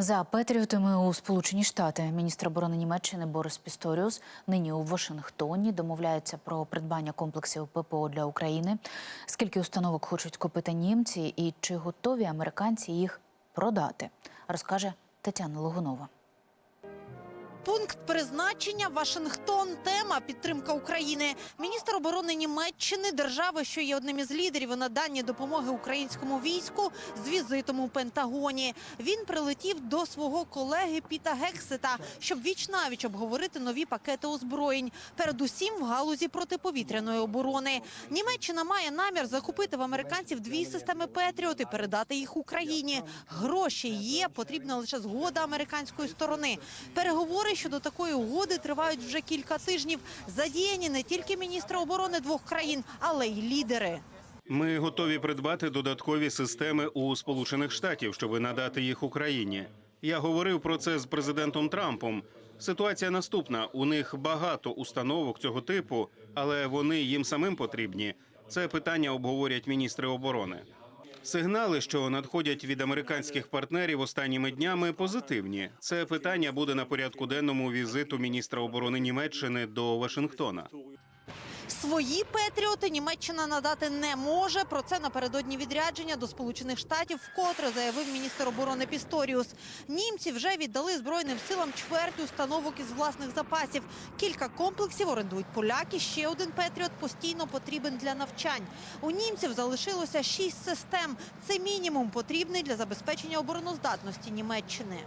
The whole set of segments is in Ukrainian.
За патріотами у Сполучені Штати міністр оборони Німеччини Борис Пісторіус нині у Вашингтоні домовляється про придбання комплексів ППО для України. Скільки установок хочуть купити німці, і чи готові американці їх продати, розкаже Тетяна Логунова. Пункт призначення Вашингтон. Тема підтримка України. Міністр оборони Німеччини, держави, що є одним із лідерів у наданні допомоги українському війську, з візитом у Пентагоні. Він прилетів до свого колеги Піта Гексета, щоб вічнавіч обговорити нові пакети озброєнь, передусім в галузі протиповітряної оборони. Німеччина має намір закупити в американців дві системи Петріот і передати їх Україні. Гроші є, потрібна лише згода американської сторони. Переговори щодо такої угоди тривають вже кілька тижнів. Задіяні не тільки міністри оборони двох країн, але й лідери. Ми готові придбати додаткові системи у Сполучених Штатів, щоб надати їх Україні. Я говорив про це з президентом Трампом. Ситуація наступна: у них багато установок цього типу, але вони їм самим потрібні. Це питання обговорять міністри оборони. Сигнали, що надходять від американських партнерів останніми днями, позитивні. Це питання буде на порядку денному візиту міністра оборони Німеччини до Вашингтона. Свої петріоти Німеччина надати не може. Про це напередодні відрядження до Сполучених Штатів вкотре заявив міністр оборони Пісторіус. Німці вже віддали збройним силам чверть установок із власних запасів. Кілька комплексів орендують поляки. Ще один петріот постійно потрібен для навчань. У німців залишилося шість систем. Це мінімум потрібний для забезпечення обороноздатності Німеччини.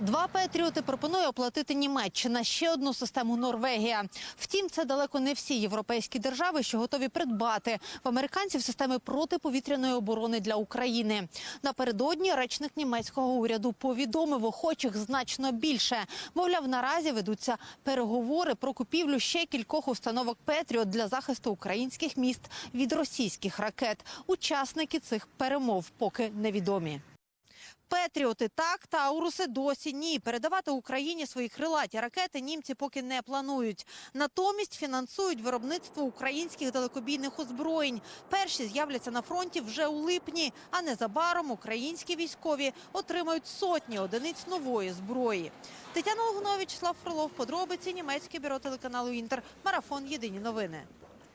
Два Петріоти пропонує оплатити Німеччина, ще одну систему Норвегія. Втім, це далеко не всі європейські держави, що готові придбати в американців системи протиповітряної оборони для України. Напередодні речник німецького уряду повідомив охочих значно більше. Мовляв, наразі ведуться переговори про купівлю ще кількох установок Петріот для захисту українських міст від російських ракет. Учасники цих перемов поки невідомі. Петріоти так, та Ауруси досі ні. Передавати Україні свої крилаті ракети німці поки не планують. Натомість фінансують виробництво українських далекобійних озброєнь. Перші з'являться на фронті вже у липні, а незабаром українські військові отримають сотні одиниць нової зброї. Тетяна Логунович, Слав Фролов, подробиці німецьке бюро телеканалу Інтер. Марафон. Єдині новини.